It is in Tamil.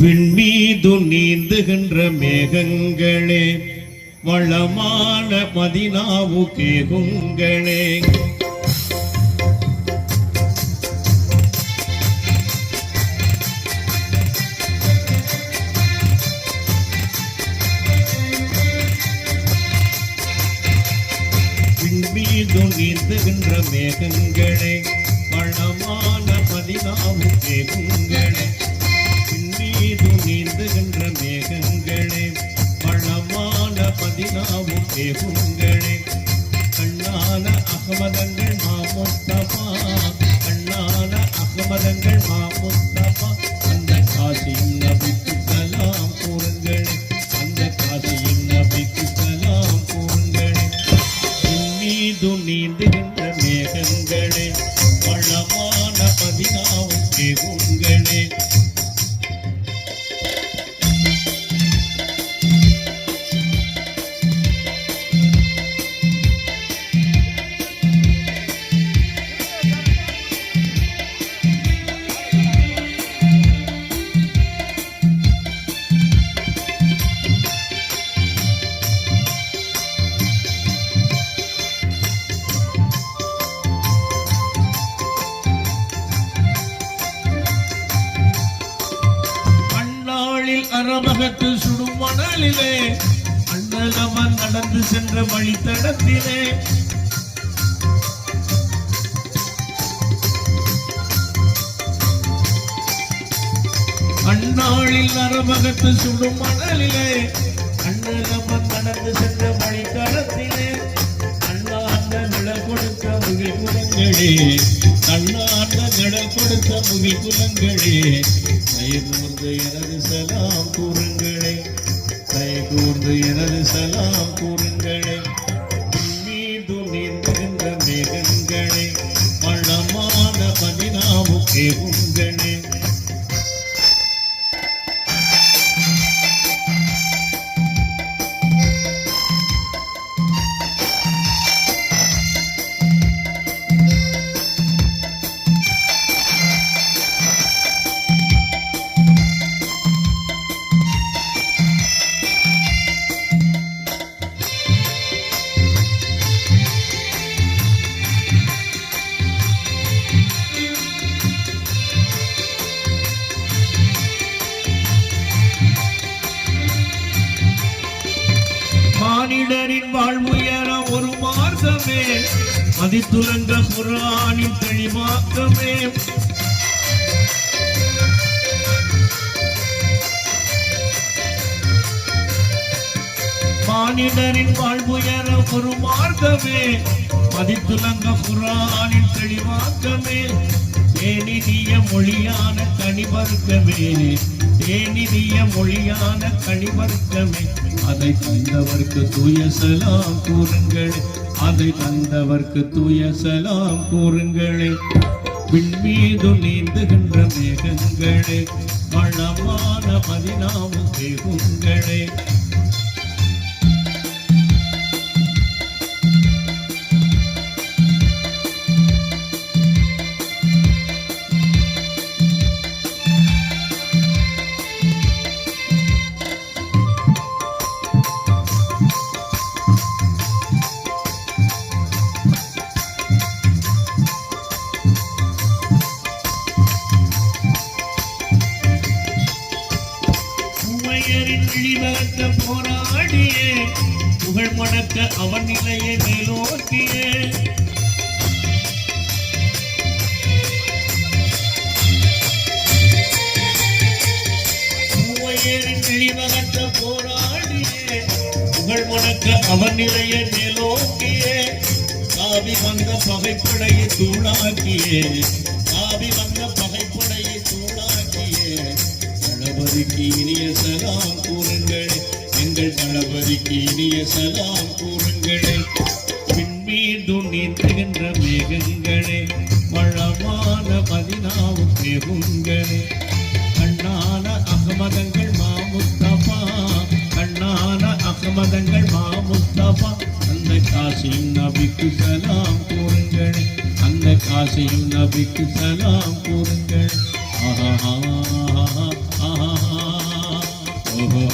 விண்மீது நீந்துகின்ற மேகங்களே வளமான மதினாவு நீந்துகின்ற மேகங்களே வளமான மதினாவு கேகுங்களே மீது நீந்துகின்ற மேகங்களே வளமான பதினாவும் மேகங்களே. கண்ணான அகமதங்கள் மாமுத்தமா கண்ணான அகமதங்கள் மாமுத்தமா அந்த காசியும் நபிக்கு உங்களே மேகங்களே சுடும் மணலிலே அண்ணலவன் நடந்து சென்ற வழித்தடத்திலே. அந்நாளில் அரமகத்து சுடும் மணலிலே அண்ணலவன் நடந்து சென்ற வழித்தடத்திலே. அண்ணாந்த நிழல் கொடுக்க முகில் குலங்களே அண்ணாந்த நிழல் கொடுத்த முகில் குலங்களே கைகூர்ந்து எனது சலாம் கூறுங்களே கைகூர்ந்து எனது சலாம் கூறுங்களே. மீது நீந்துகின்ற மேகங்களே வளமான பதினாவுக்கே உங்களே மானிடரின் வாழ்வுயர ஒரு மார்க்கமே. மதித்துலங்க புராணின் தெளிவாக்கமே. மானிடரின் வாழ்வுயர ஒரு மார்க்கமே. மதித்துலங்க புராணின் தெளிவாக்கமே. தேனிதிய மொழியான கனிவர்க்கமே தேனிதிய மொழியான கனிவர்க்கமே. அதை தந்தவர்க்கு தூய சலாம் கூறுங்களே. அதை தந்தவர்க்கு தூய சலாம் கூறுங்களே. விண்மீது நீந்துகின்ற மேகங்களே. வளமான பதினாவு மேகுங்களே உமையரின் இழிவகத்த போராடியே புகழ் மணக்க அவன் நிலையை மேலோக்கியே. உமையரின் இழிவகத்த போராடியே புகழ் மணக்க அவன் நிலையை மேலோக்கியே. காவி வந்த பகைப்படையை தூளாக்கியே காவி வந்த தளபதிக்கு இனிய சலாம் கூறுங்கள். எங்கள் தளபதிக்கு இனிய சலாம் கூறுங்களே. விண்மீது நீந்துகின்ற மேகங்களே. வளமான பதினாவும் மேகுங்களே. கண்ணான அகமதங்கள் மாமுஸ்தபா கண்ணான அகமதங்கள் மாமுஸ்தபா அந்த காசியும் நபிக்கு சலாம் கூறுங்கள். அந்த காசியும் நபிக்கு சலாம் கூறுங்கள். ஆஹா. Mm-hmm.